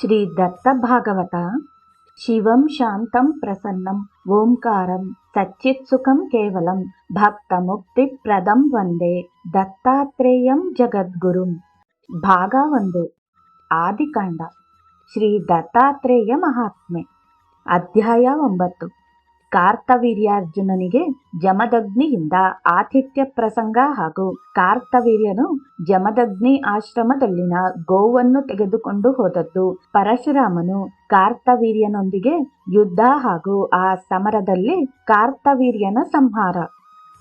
ಶ್ರೀ ದತ್ತ ಭಾಗವತ ಶಿವಂ ಶಾಂತಂ ಪ್ರಸನ್ನಂ ಓಂಕಾರಂ ಸಚ್ಚಿತ್ಸುಖಂ ಕೇವಲಂ ಭಕ್ತ ಮುಕ್ತಿಪ್ರದಂ ವಂದೇ ದತ್ತಾತ್ರೇಯಂ ಜಗದ್ಗುರುಂ ಭಾಗ ಒಂದು ಆದಿಕಾಂಡ ಶ್ರೀ ದತ್ತಾತ್ರೇಯ ಮಹಾತ್ಮೆ ಅಧ್ಯಾಯ ಒಂಬತ್ತು ಕಾರ್ತವೀರ್ಯಾರ್ಜುನನಿಗೆ ಜಮದಗ್ನಿಯಿಂದ ಆತಿಥ್ಯ ಪ್ರಸಂಗ ಹಾಗೂ ಕಾರ್ತವೀರ್ಯನು ಜಮದಗ್ನಿ ಆಶ್ರಮದಲ್ಲಿನ ಗೋವನ್ನು ತೆಗೆದುಕೊಂಡು ಹೋದದ್ದು. ಪರಶುರಾಮನು ಕಾರ್ತವೀರ್ಯನೊಂದಿಗೆ ಯುದ್ಧ ಹಾಗೂ ಆ ಸಮರದಲ್ಲಿ ಕಾರ್ತವೀರ್ಯನ ಸಂಹಾರ.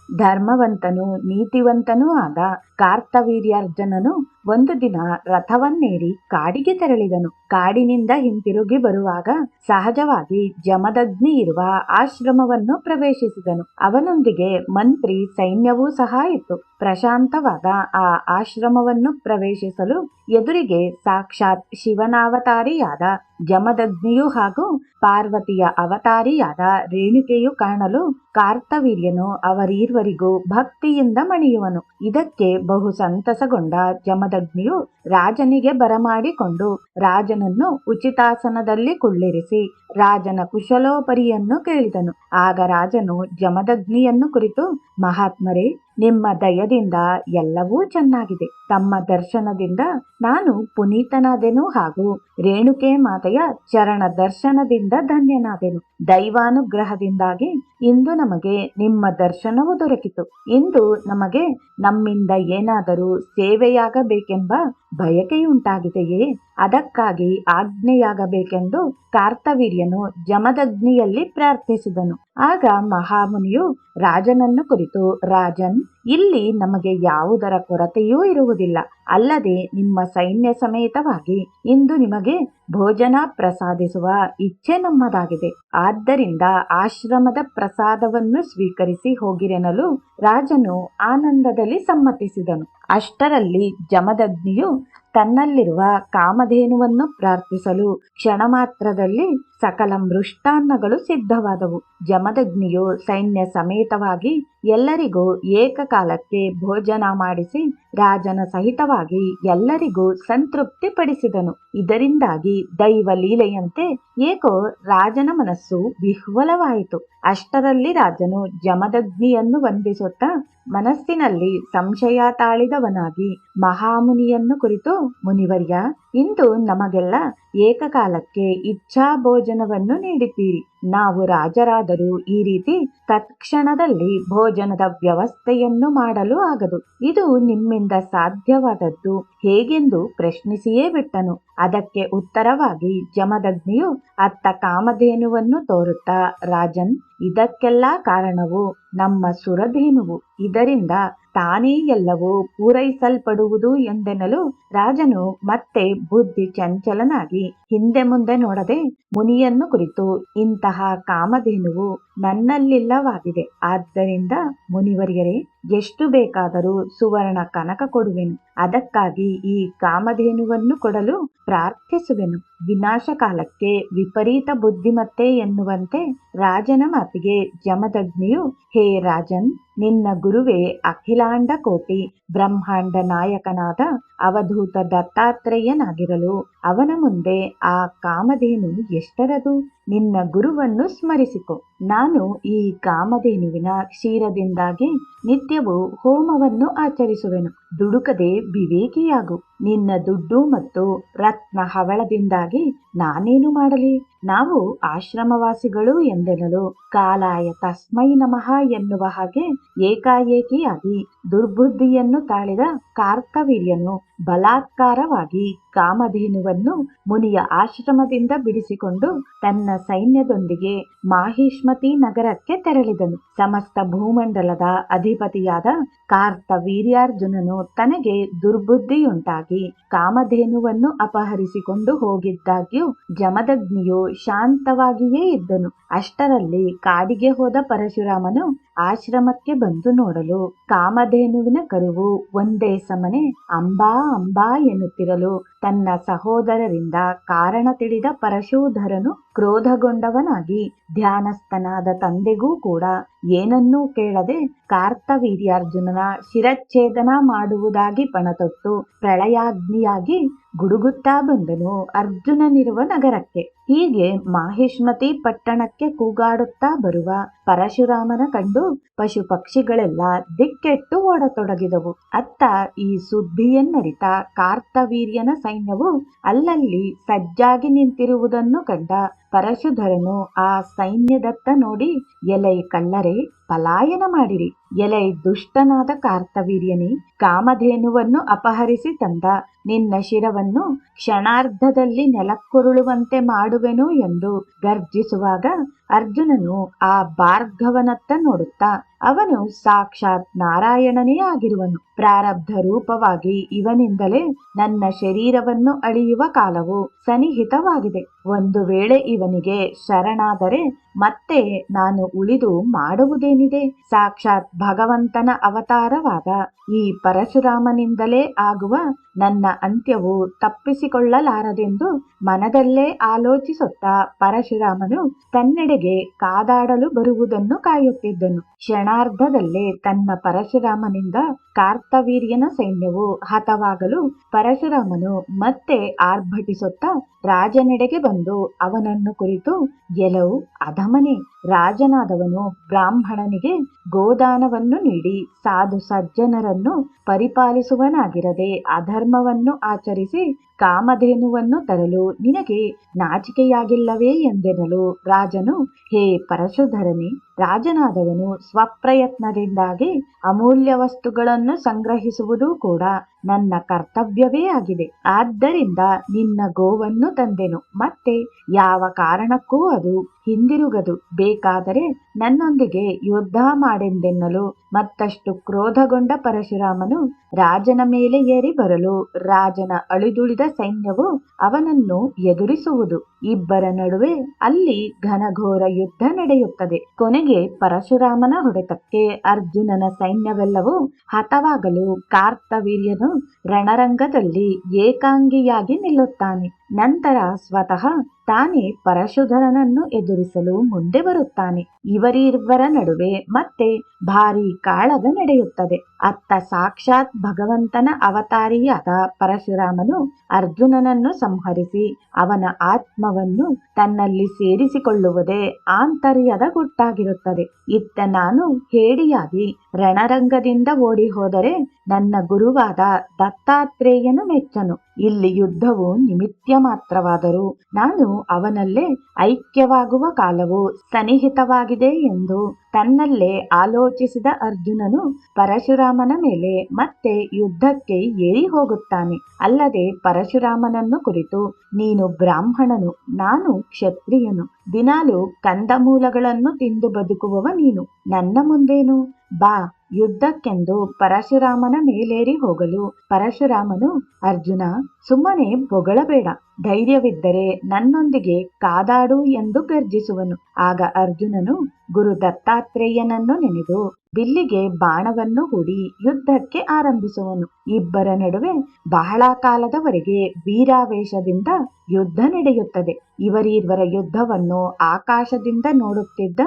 ಧರ್ಮವಂತನು ನೀತಿವಂತನೂ ಆದ ಕಾರ್ತವೀರ್ಯಾರ್ಜುನನು ಒಂದು ದಿನ ರಥವನ್ನೇರಿ ಕಾಡಿಗೆ ತೆರಳಿದನು. ಕಾಡಿನಿಂದ ಹಿಂತಿರುಗಿ ಬರುವಾಗ ಸಹಜವಾಗಿ ಜಮದಗ್ನಿ ಇರುವ ಆಶ್ರಮವನ್ನು ಪ್ರವೇಶಿಸಿದನು. ಅವನೊಂದಿಗೆ ಮಂತ್ರಿ ಸೈನ್ಯವೂ ಸಹ ಇತ್ತು. ಪ್ರಶಾಂತವಾದ ಆ ಆಶ್ರಮವನ್ನು ಪ್ರವೇಶಿಸಲು ಎದುರಿಗೆ ಸಾಕ್ಷಾತ್ ಶಿವನಾವತಾರಿಯಾದ ಜಮದಗ್ನಿಯು ಹಾಗೂ ಪಾರ್ವತಿಯ ಅವತಾರಿಯಾದ ರೇಣುಕೆಯು ಕಾಣಲು ಕಾರ್ತವೀರ್ಯನು ಅವರೀರ್ವರಿಗೂ ಭಕ್ತಿಯಿಂದ ಮಣಿಯುವನು. ಇದಕ್ಕೆ ಬಹು ಸಂತಸಗೊಂಡ ಜಮದಗ್ನಿಯು ರಾಜನಿಗೆ ಬರಮಾಡಿಕೊಂಡು ರಾಜನನ್ನು ಉಚಿತಾಸನದಲ್ಲಿ ಕುಳ್ಳಿರಿಸಿ ರಾಜನ ಕುಶಲೋಪರಿಯನ್ನು ಕೇಳಿದನು. ಆಗ ರಾಜನು ಜಮದಗ್ನಿಯನ್ನು ಕುರಿತು, ಮಹಾತ್ಮರೇ ನಿಮ್ಮ ದಯದಿಂದ ಎಲ್ಲವೂ ಚೆನ್ನಾಗಿದೆ. ತಮ್ಮ ದರ್ಶನದಿಂದ ನಾನು ಪುನೀತನಾದೆನು ಹಾಗೂ ರೇಣುಕೆ ಮಾತೆಯ ಚರಣ ದರ್ಶನದಿಂದ ಧನ್ಯನಾದೆನು. ದೈವಾನುಗ್ರಹದಿಂದಾಗಿ ಇಂದು ನಮಗೆ ನಿಮ್ಮ ದರ್ಶನವು ದೊರಕಿತು. ಇಂದು ನಮಗೆ ನಮ್ಮಿಂದ ಏನಾದರೂ ಸೇವೆಯಾಗಬೇಕೆಂಬ ಬಯಕೆಯುಂಟಾಗಿದೆಯೇ? ಅದಕ್ಕಾಗಿ ಆಜ್ಞೆಯಾಗಬೇಕೆಂದು ಕಾರ್ತವೀರ್ಯನು ಜಮದಗ್ನಿಯಲ್ಲಿ ಪ್ರಾರ್ಥಿಸಿದನು. ಆಗ ಮಹಾಮುನಿಯು, ರಾಜನನ್ನು ಕುರಿತು, ರಾಜನ್, ಇಲ್ಲಿ ನಮಗೆ ಯಾವುದರ ಕೊರತೆಯೂ ಇರುವುದಿಲ್ಲ. ಅಲ್ಲದೆ ನಿಮ್ಮ ಸೈನ್ಯ ಸಮೇತವಾಗಿ ಇಂದು ನಿಮಗೆ ಭೋಜನ ಪ್ರಸಾದಿಸುವ ಇಚ್ಛೆ ನಮ್ಮದಾಗಿದೆ. ಆದ್ದರಿಂದ ಆಶ್ರಮದ ಪ್ರಸಾದವನ್ನು ಸ್ವೀಕರಿಸಿ ಹೋಗಿರೆನಲು ರಾಜನು ಆನಂದದಲ್ಲಿ ಸಮ್ಮತಿಸಿದನು. ಅಷ್ಟರಲ್ಲಿ ಜಮದಗ್ನಿಯು ತನ್ನಲ್ಲಿರುವ ಕಾಮಧೇನುವನ್ನು ಪ್ರಾರ್ಥಿಸಲು ಕ್ಷಣ ಮಾತ್ರದಲ್ಲಿ ಸಕಲ ಮೃಷ್ಟಾನ್ನಗಳು ಸಿದ್ಧವಾದವು. ಜಮದಗ್ನಿಯು ಸೈನ್ಯ ಸಮೇತವಾಗಿ ಎಲ್ಲರಿಗೂ ಏಕಕಾಲಕ್ಕೆ ಭೋಜನ ಮಾಡಿಸಿ ರಾಜನ ಸಹಿತವಾಗಿ ಎಲ್ಲರಿಗೂ ಸಂತೃಪ್ತಿ ಪಡಿಸಿದನು ಇದರಿಂದಾಗಿ ದೈವ ಲೀಲೆಯಂತೆ ಏಕೋ ರಾಜನ ಮನಸ್ಸು ವಿಹ್ವಲವಾಯಿತು. ಅಷ್ಟರಲ್ಲಿ ರಾಜನು ಜಮದಗ್ನಿಯನ್ನು ವಂದಿಸುತ್ತಾ ಮನಸ್ಸಿನಲ್ಲಿ ಸಂಶಯ ತಾಳಿದವನಾಗಿ ಮಹಾಮುನಿಯನ್ನು ಕುರಿತು ಮುನಿವರ್ಯ, ಇಂದು ನಮಗೆಲ್ಲ ಏಕಕಾಲಕ್ಕೆ ಇಚ್ಛಾ ಭೋಜನವನ್ನು ನೀಡಿದ್ದೀರಿ. ನಾವು ರಾಜರಾದರೂ ಈ ರೀತಿ ತತ್ಕ್ಷಣದಲ್ಲಿ ಭೋಜನದ ವ್ಯವಸ್ಥೆಯನ್ನು ಮಾಡಲು ಆಗದು. ಇದು ನಿಮ್ಮಿಂದ ಸಾಧ್ಯವಾದದ್ದು ಹೇಗೆಂದು ಪ್ರಶ್ನಿಸಿಯೇ ಬಿಟ್ಟನು. ಅದಕ್ಕೆ ಉತ್ತರವಾಗಿ ಜಮದಗ್ನಿಯು ಅತ್ತ ಕಾಮಧೇನುವನ್ನು ತೋರುತ್ತಾ, ರಾಜನ್, ಇದಕ್ಕೆಲ್ಲ ಕಾರಣವು ನಮ್ಮ ಸುರಧೇನುವು ಇದರಿಂದ ತಾನೇ ಎಲ್ಲವೂ ಪೂರೈಸಲ್ಪಡುವುದು ಎಂದೆನಲು ರಾಜನು ಮತ್ತೆ ಬುದ್ಧಿ ಚಂಚಲನಾಗಿ ಹಿಂದೆ ಮುಂದೆ ನೋಡದೆ ಮುನಿಯನ್ನು ಕುರಿತು ಇಂತಹ ಕಾಮಧೇನುವು ನನ್ನಲ್ಲಿಲ್ಲವಾಗಿದೆ. ಆದ್ದರಿಂದ ಮುನಿವರಿಯರೇ, ಎಷ್ಟು ಬೇಕಾದರೂ ಸುವರ್ಣ ಕನಕ ಕೊಡುವೆನು. ಅದಕ್ಕಾಗಿ ಈ ಕಾಮಧೇನುವನ್ನು ಕೊಡಲು ಪ್ರಾರ್ಥಿಸುವೆನು. ವಿನಾಶ ಕಾಲಕ್ಕೆ ವಿಪರೀತ ಬುದ್ಧಿಮತ್ತೆ ಎನ್ನುವಂತೆ ರಾಜನ ಮಾತಿಗೆ ಜಮದಗ್ನಿಯು, ಹೇ ರಾಜನ್, ನಿನ್ನ ಗುರುವೇ ಅಖಿಲಾಂಡ ಕೋಟಿ ಬ್ರಹ್ಮಾಂಡ ನಾಯಕನಾದ ಅವಧೂತ ದತ್ತಾತ್ರೇಯನಾಗಿರಲು ಅವನ ಮುಂದೆ ಆ ಕಾಮಧೇನು ಎಷ್ಟರದು? ನಿನ್ನ ಗುರುವನ್ನು ಸ್ಮರಿಸಿಕೊ. ನಾನು ಈ ಕಾಮಧೇನುವಿನ ಕ್ಷೀರದಿಂದಾಗಿ ನಿತ್ಯವೂ ಹೋಮವನ್ನು ಆಚರಿಸುವೆನು. ದುಡುಕದೆ ವಿವೇಕಿಯಾಗು. ನಿನ್ನ ದುಡ್ಡು ಮತ್ತು ರತ್ನ ಹವಳದಿಂದಾಗಿ ನಾನೇನು ಮಾಡಲಿ? ನಾವು ಆಶ್ರಮವಾಸಿಗಳು ಎಂದೆನಲು ಕಾಲಾಯ ತಸ್ಮೈ ನಮಃ ಎನ್ನುವ ಹಾಗೆ ಏಕಾಏಕಿಯಾಗಿ ದುರ್ಬುದ್ಧಿಯನ್ನು ತಾಳಿದ ಕಾರ್ತವೀರ್ಯನು ಬಲಾತ್ಕಾರವಾಗಿ ಕಾಮಧೇನುವನ್ನು ಮುನಿಯ ಆಶ್ರಮದಿಂದ ಬಿಡಿಸಿಕೊಂಡು ತನ್ನ ಸೈನ್ಯದೊಂದಿಗೆ ಮಾಹಿಷ್ಮತಿ ನಗರಕ್ಕೆ ತೆರಳಿದನು. ಸಮಸ್ತ ಭೂಮಂಡಲದ ಅಧಿಪತಿಯಾದ ಕಾರ್ತ ವೀರ್ಯಾರ್ಜುನನು ತನಗೆ ದುರ್ಬುದ್ಧಿಯುಂಟಾಗಿ ಕಾಮಧೇನುವನ್ನು ಅಪಹರಿಸಿಕೊಂಡು ಹೋಗಿದ್ದಾಗ್ಯೂ ಜಮದಗ್ನಿಯು ಶಾಂತವಾಗಿಯೇ ಇದ್ದನು. ಅಷ್ಟರಲ್ಲಿ ಕಾಡಿಗೆ ಹೋದ ಪರಶುರಾಮನು ಆಶ್ರಮಕ್ಕೆ ಬಂದು ನೋಡಲು ಕಾಮಧೇನುವಿನ ಕರುವು ಒಂದೇ ಸಮನೆ ಅಂಬಾ ಅಂಬಾ ಎನ್ನುತ್ತಿರಲು ತನ್ನ ಸಹೋದರರಿಂದ ಕಾರಣ ತಿಳಿದ ಪರಶೂಧರನು ಕ್ರೋಧಗೊಂಡವನಾಗಿ ಧ್ಯಾನಸ್ಥನಾದ ತಂದೆಗೂ ಕೂಡ ಏನನ್ನೂ ಕೇಳದೆ ಕಾರ್ತವೀರ್ಯಾರ್ಜುನನ ಶಿರಚ್ಛೇದನ ಮಾಡುವುದಾಗಿ ಪಣತೊಟ್ಟು ಪ್ರಳಯಾಗ್ನಿಯಾಗಿ ಗುಡುಗುತ್ತಾ ಬಂದನು ಅರ್ಜುನನಿರುವ ನಗರಕ್ಕೆ. ಹೀಗೆ ಮಾಹಿಷ್ಮತಿ ಪಟ್ಟಣಕ್ಕೆ ಕೂಗಾಡುತ್ತಾ ಬರುವ ಪರಶುರಾಮನ ಕಂಡು ಪಶು ಪಕ್ಷಿಗಳೆಲ್ಲ ದಿಕ್ಕೆಟ್ಟು ಓಡತೊಡಗಿದವು. ಅತ್ತ ಈ ಸುದ್ದಿಯನ್ನರಿತ ಕಾರ್ತವೀರ್ಯನ ಸೈನ್ಯವು ಅಲ್ಲಲ್ಲಿ ಸಜ್ಜಾಗಿ ನಿಂತಿರುವುದನ್ನು ಕಂಡ ಪರಶುಧರನು ಆ ಸೈನ್ಯದತ್ತ ನೋಡಿ, ಎಲೈ ಕಳ್ಳರೆ, ಪಲಾಯನ ಮಾಡಿರಿ. ಎಲೈ ದುಷ್ಟನಾದ ಕಾರ್ತವೀರ್ಯನಿ, ಕಾಮಧೇನುವನ್ನು ಅಪಹರಿಸಿ ತಂದ. ನಿನ್ನ ಶಿರವನ್ನು ಕ್ಷಣಾರ್ಧದಲ್ಲಿ ನೆಲಕ್ಕುರುಳುವಂತೆ ಮಾಡುವೆನು ಎಂದು ಗರ್ಜಿಸುವಾಗ ಅರ್ಜುನನು ಆ ಭಾರ್ಗವನತ್ತ ನೋಡುತ್ತಾ ಅವನು ಸಾಕ್ಷಾತ್ ನಾರಾಯಣನೇ ಆಗಿರುವನು. ಪ್ರಾರಬ್ಧ ರೂಪವಾಗಿ ಇವನಿಂದಲೇ ನನ್ನ ಶರೀರವನ್ನು ಅಳಿಯುವ ಕಾಲವು ಸನಿಹಿತವಾಗಿದೆ ಒಂದು ವೇಳೆ ಇವನಿಗೆ ಶರಣಾದರೆ ಮತ್ತೆ ನಾನು ಉಳಿದು ಮಾಡುವುದೇನಿದೆ? ಸಾಕ್ಷಾತ್ ಭಗವಂತನ ಅವತಾರವಾದ ಈ ಪರಶುರಾಮನಿಂದಲೇ ಆಗುವ ನನ್ನ ಅಂತ್ಯವು ತಪ್ಪಿಸಿಕೊಳ್ಳಲಾರದೆಂದು ಮನದಲ್ಲೇ ಆಲೋಚಿಸುತ್ತಾ ಪರಶುರಾಮನು ತನ್ನೆಡೆಗೆ ಕಾದಾಡಲು ಬರುವುದನ್ನು ಕಾಯುತ್ತಿದ್ದನು. ಕ್ಷಣಾರ್ಧದಲ್ಲೇ ತನ್ನ ಪರಶುರಾಮನಿಂದ ಕಾರ್ತವೀರ್ಯನ ಸೈನ್ಯವು ಹತವಾಗಲು ಪರಶುರಾಮನು ಮತ್ತೆ ಆರ್ಭಟಿಸುತ್ತಾ ರಾಜನೆಡೆಗೆ ಬಂದು ಅವನನ್ನು ಕುರಿತು ಎಲವು ಅಧಮನೆ, ರಾಜನಾದವನು ಬ್ರಾಹ್ಮಣನಿಗೆ ಗೋದಾನವನ್ನು ನೀಡಿ ಸಾಧು ಸಜ್ಜನರನ್ನು ಪರಿಪಾಲಿಸುವನಾಗಿರದೆ ಅಧರ್ಮವನ್ನು ಆಚರಿಸಿ ಕಾಮಧೇನುವನ್ನು ತರಲು ನಿನಗೆ ನಾಚಿಕೆಯಾಗಿಲ್ಲವೇ ಎಂದೆನಲು ರಾಜನು, ಹೇ ಪರಶುಧರನಿ, ರಾಜನಾದವನು ಸ್ವಪ್ರಯತ್ನದಿಂದಾಗಿ ಅಮೂಲ್ಯ ವಸ್ತುಗಳನ್ನು ಸಂಗ್ರಹಿಸುವುದು ಕೂಡ ನನ್ನ ಕರ್ತವ್ಯವೇ ಆಗಿದೆ. ಆದ್ದರಿಂದ ನಿನ್ನ ಗೋವನ್ನು ತಂದೆನು. ಮತ್ತೆ ಯಾವ ಕಾರಣಕ್ಕೂ ಅದು ಹಿಂದಿರುಗದು. ಬೇಕಾದರೆ ನನ್ನೊಂದಿಗೆ ಯುದ್ಧ ಮಾಡೆಂದೆನ್ನಲು ಮತ್ತಷ್ಟು ಕ್ರೋಧಗೊಂಡ ಪರಶುರಾಮನು ರಾಜನ ಮೇಲೆ ಏರಿ ಬರಲು. ರಾಜನ ಅಳಿದುಳಿದ ಸೈನ್ಯವು ಅವನನ್ನು ಎದುರಿಸುವುದು. ಇಬ್ಬರ ನಡುವೆ ಅಲ್ಲಿ ಘನಘೋರ ಯುದ್ಧ ನಡೆಯುತ್ತದೆ. ಕೊನೆಗೆ ಪರಶುರಾಮನ ಹೊಡೆತಕ್ಕೆ ಅರ್ಜುನನ ಸೈನ್ಯವೆಲ್ಲವೂ ಹತವಾಗಲು ಕಾರ್ತವೀರ್ಯನು ರಣರಂಗದಲ್ಲಿ ಏಕಾಂಗಿಯಾಗಿ ನಿಲ್ಲುತ್ತಾನೆ. ನಂತರ ಸ್ವತಃ ತಾನೇ ಪರಶುಧರನನ್ನು ಎದುರಿಸಲು ಮುಂದೆ ಬರುತ್ತಾನೆ. ಇವರಿಬ್ಬರ ನಡುವೆ ಮತ್ತೆ ಭಾರಿ ಕಾಳಗ ನಡೆಯುತ್ತದೆ. ಅತ್ತ ಸಾಕ್ಷಾತ್ ಭಗವಂತನ ಅವತಾರಿಯಾದ ಪರಶುರಾಮನು ಅರ್ಜುನನನ್ನು ಸಂಹರಿಸಿ ಅವನ ಆತ್ಮವನ್ನು ತನ್ನಲ್ಲಿ ಸೇರಿಸಿಕೊಳ್ಳುವುದೇ ಆಂತರ್ಯದ ಗುಟ್ಟಾಗಿರುತ್ತದೆ. ಇತ್ತ ನಾನು ಹೇಡಿಯಾಗಿ ರಣರಂಗದಿಂದ ಓಡಿ ಹೋದರೆ ನನ್ನ ಗುರುವಾದ ದತ್ತಾತ್ರೇಯನು ಮೆಚ್ಚನು. ಇಲ್ಲಿ ಯುದ್ಧವು ನಿಮಿತ್ಯ ಮಾತ್ರವಾದರೂ ನಾನು ಅವನಲ್ಲೇ ಐಕ್ಯವಾಗುವ ಕಾಲವು ಸನಿಹಿತವಾಗಿದೆ ಎಂದು ತನ್ನಲ್ಲೇ ಆಲೋಚಿಸಿದ ಅರ್ಜುನನು ಪರಶುರಾಮನ ಮೇಲೆ ಮತ್ತೆ ಯುದ್ಧಕ್ಕೆ ಏರಿ ಹೋಗುತ್ತಾನೆ. ಅಲ್ಲದೆ ಪರಶುರಾಮನನ್ನು ಕುರಿತು ನೀನು ಬ್ರಾಹ್ಮಣನು, ನಾನು ಕ್ಷತ್ರಿಯನು, ದಿನಾಲು ಕಂದಮೂಲಗಳನ್ನು ತಿಂದು ಬದುಕುವವ ನೀನು, ನನ್ನ ಮುಂದೇನು? ಬಾ ಯುದ್ಧಕ್ಕೆಂದು ಪರಶುರಾಮನ ಮೇಲೇರಿ ಹೋಗಲು. ಪರಶುರಾಮನು, ಅರ್ಜುನ, ಸುಮ್ಮನೆ ಬೊಗಳಬೇಡ. ಧೈರ್ಯವಿದ್ದರೆ ನನ್ನೊಂದಿಗೆ ಕಾದಾಡು ಎಂದು ಗರ್ಜಿಸುವನು. ಆಗ ಅರ್ಜುನನು, ಗುರು ದತ್ತಾತ್ರೇಯನನ್ನು ನೆನೆದು ಬಿಲ್ಲಿಗೆ ಬಾಣವನ್ನು ಹೂಡಿ ಯುದ್ಧಕ್ಕೆ ಆರಂಭಿಸುವನು. ಇಬ್ಬರ ನಡುವೆ ಬಹಳ ಕಾಲದವರೆಗೆ ವೀರಾವೇಶದಿಂದ ಯುದ್ಧ ನಡೆಯುತ್ತದೆ. ಇವರಿಬ್ಬರ ಯುದ್ಧವನ್ನು ಆಕಾಶದಿಂದ ನೋಡುತ್ತಿದ್ದ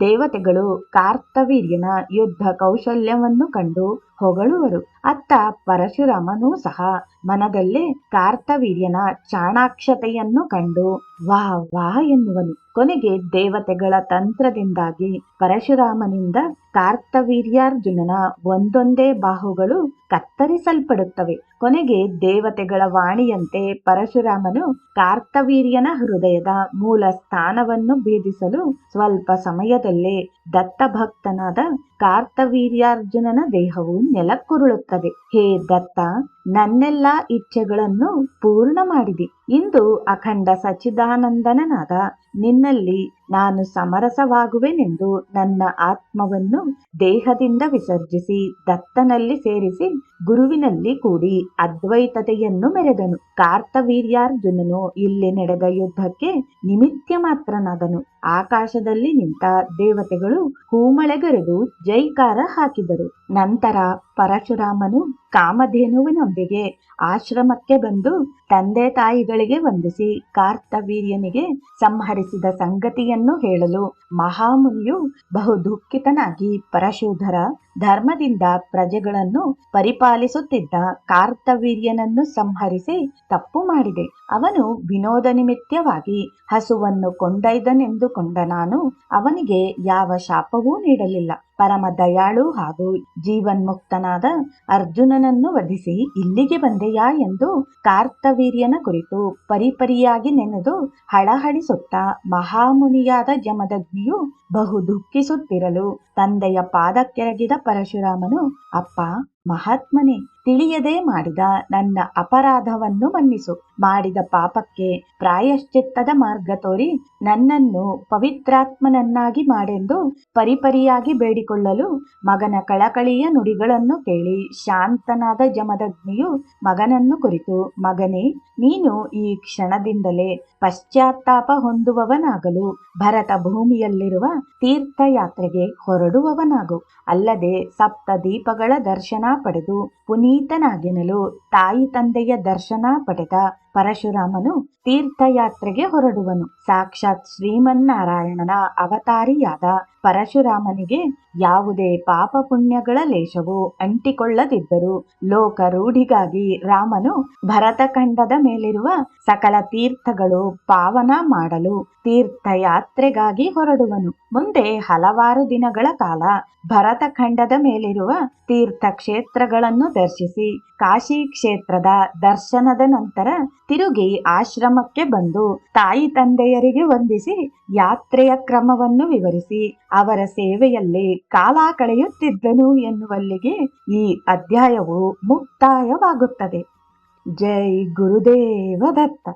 ದೇವತೆಗಳು ಕಾರ್ತವೀರ್ಯನ ಯುದ್ಧ ಕೌಶಲ್ಯವನ್ನು ಕಂಡು ಹೊಗಳುವರು. ಅತ್ತ ಪರಶುರಾಮನೂ ಸಹ ಮನದಲ್ಲೇ ಕಾರ್ತವೀರ್ಯನ ಚಾಣಾಕ್ಷತೆಯನ್ನು ಕಂಡು ವಾ ವಾ ಎನ್ನುವನು. ಕೊನೆಗೆ ದೇವತೆಗಳ ತಂತ್ರದಿಂದಾಗಿ ಪರಶುರಾಮನಿಂದ ಕಾರ್ತವೀರ್ಯಾರ್ಜುನನ ಒಂದೊಂದೇ ಬಾಹುಗಳು ಕತ್ತರಿಸಲ್ಪಡುತ್ತವೆ. ಕೊನೆಗೆ ದೇವತೆಗಳ ವಾಣಿಯಂತೆ ಪರಶುರಾಮನು ಕಾರ್ತವೀರ್ಯನ ಹೃದಯದ ಮೂಲ ಸ್ಥಾನವನ್ನು ಭೇದಿಸಲು ಸ್ವಲ್ಪ ಸಮಯದಲ್ಲೇ ದತ್ತಭಕ್ತನಾದ ಕಾರ್ತವೀರ್ಯಾರ್ಜುನನ ದೇಹವು ನೆಲಕ್ಕುರುಳುತ್ತದೆ. ಹೇ ದತ್ತ, ನನ್ನೆಲ್ಲ ಇಚ್ಛೆಗಳನ್ನು ಪೂರ್ಣ ಮಾಡಿದಿ ಇಂದು ಅಖಂಡ ಸಚ್ಚಿದಾನಂದನಾದ ನಿನ್ನಲ್ಲಿ ನಾನು ಸಮರಸವಾಗುವೆನೆಂದು ನನ್ನ ಆತ್ಮವನ್ನು ದೇಹದಿಂದ ವಿಸರ್ಜಿಸಿ ದತ್ತನಲ್ಲಿ ಸೇರಿಸಿ ಗುರುವಿನಲ್ಲಿ ಕೂಡಿ ಅದ್ವೈತತೆಯನ್ನು ಮೆರೆದನು. ಕಾರ್ತವೀರ್ಯಾರ್ಜುನನು ಇಲ್ಲಿ ನಡೆದ ಯುದ್ಧಕ್ಕೆ ನಿಮಿತ್ಯ ಮಾತ್ರನಾದನು ಆಕಾಶದಲ್ಲಿ ನಿಂತ ದೇವತೆಗಳು ಹೂಮಳೆಗರೆದು ಜೈಕಾರ ಹಾಕಿದರು. ನಂತರ ಪರಶುರಾಮನು ಕಾಮಧೇನುವಿನೊಂದಿಗೆ ಆಶ್ರಮಕ್ಕೆ ಬಂದು ತಂದೆ ತಾಯಿಗಳಿಗೆ ವಂದಿಸಿ ಕಾರ್ತವೀರ್ಯನಿಗೆ ಸಂಹರಿಸಿದ ಸಂಗತಿಯನ್ನು ಹೇಳಲು ಮಹಾಮುನಿಯು ಬಹು ದುಃಖಿತನಾಗಿ ಪರಶುಧರ ಧರ್ಮದಿಂದ ಪ್ರಜೆಗಳನ್ನು ಪರಿಪಾಲಿಸುತ್ತಿದ್ದ ಕಾರ್ತವೀರ್ಯನನ್ನು ಸಂಹರಿಸಿ ತಪ್ಪು ಮಾಡಿದೆ. ಅವನು ವಿನೋದ ನಿಮಿತ್ತವಾಗಿ ಹಸುವನ್ನು ಕೊಂಡೊಯ್ದನೆಂದುಕೊಂಡ ನಾನು ಅವನಿಗೆ ಯಾವ ಶಾಪವೂ ನೀಡಲಿಲ್ಲ. ಪರಮ ದಯಾಳು ಹಾಗೂ ಜೀವನ್ಮುಕ್ತನಾದ ಅರ್ಜುನನನ್ನು ವಧಿಸಿ ಇಲ್ಲಿಗೆ ಬಂದೆಯಾ ಎಂದು ಕಾರ್ತವೀರ್ಯನ ಕುರಿತು ಪರಿಪರಿಯಾಗಿ ನೆನೆದು ಹಳಹಳಿಸುತ್ತ ಮಹಾಮುನಿಯಾದ ಜಮದಗ್ನಿಯು ಬಹು ದುಃಖಿಸುತ್ತಿರಲು ತಂದೆಯ ಪಾದಕ್ಕೆರಗಿದ ಪರಶುರಾಮನು, ಅಪ್ಪ ಮಹಾತ್ಮನೇ, ತಿಳಿಯದೆ ಮಾಡಿದ ನನ್ನ ಅಪರಾಧವನ್ನು ಮನ್ನಿಸು. ಮಾಡಿದ ಪಾಪಕ್ಕೆ ಪ್ರಾಯಶ್ಚಿತ್ತದ ಮಾರ್ಗ ತೋರಿ, ನನ್ನನ್ನು ಪವಿತ್ರಾತ್ಮನನ್ನಾಗಿ ಮಾಡೆಂದು ಪರಿಪರಿಯಾಗಿ ಬೇಡಿಕೊಳ್ಳಲು ಮಗನ ಕಳಕಳಿಯ ನುಡಿಗಳನ್ನು ಕೇಳಿ ಶಾಂತನಾದ ಜಮದಗ್ನಿಯು ಮಗನನ್ನು ಕುರಿತು, ಮಗನೇ, ನೀನು ಈ ಕ್ಷಣದಿಂದಲೇ ಪಶ್ಚಾತ್ತಾಪ ಹೊಂದುವವನಾಗಲು ಭರತ ಭೂಮಿಯಲ್ಲಿರುವ ತೀರ್ಥಯಾತ್ರೆಗೆ ಹೊರಡುವವನಾಗು. ಅಲ್ಲದೆ ಸಪ್ತ ದೀಪಗಳ ದರ್ಶನ ಪಡೆದು ಪುನೀತನಾಗೆನಲು ತಾಯಿ ತಂದೆಯ ದರ್ಶನ ಪಡೆದ ಪರಶುರಾಮನು ತೀರ್ಥಯಾತ್ರೆಗೆ ಹೊರಡುವನು. ಸಾಕ್ಷಾತ್ ಶ್ರೀಮನ್ನಾರಾಯಣನ ಅವತಾರಿಯಾದ ಪರಶುರಾಮನಿಗೆ ಯಾವುದೇ ಪಾಪ ಪುಣ್ಯಗಳ ಲೇಷವು ಅಂಟಿಕೊಳ್ಳದಿದ್ದರೂ ಲೋಕ ರೂಢಿಗಾಗಿ ರಾಮನು ಭರತಖಂಡದ ಮೇಲಿರುವ ಸಕಲ ತೀರ್ಥಗಳು ಪಾವನ ಮಾಡಲು ತೀರ್ಥಯಾತ್ರೆಗಾಗಿ ಹೊರಡುವನು. ಮುಂದೆ ಹಲವಾರು ದಿನಗಳ ಕಾಲ ಭರತಖಂಡದ ಮೇಲಿರುವ ತೀರ್ಥ ಕ್ಷೇತ್ರಗಳನ್ನು ದರ್ಶಿಸಿ ಕಾಶಿ ಕ್ಷೇತ್ರದ ದರ್ಶನದ ನಂತರ ತಿರುಗಿ ಆಶ್ರಮಕ್ಕೆ ಬಂದು ತಾಯಿ ತಂದೆಯರಿಗೆ ವಂದಿಸಿ ಯಾತ್ರೆಯ ಕ್ರಮವನ್ನು ವಿವರಿಸಿ ಅವರ ಸೇವೆಯಲ್ಲಿ ಕಾಲ ಕಳೆಯುತ್ತಿದ್ದನು ಎನ್ನುವಲ್ಲಿಗೆ ಈ ಅಧ್ಯಾಯವು ಮುಕ್ತಾಯವಾಗುತ್ತದೆ. ಜೈ ಗುರುದೇವ ದತ್ತ.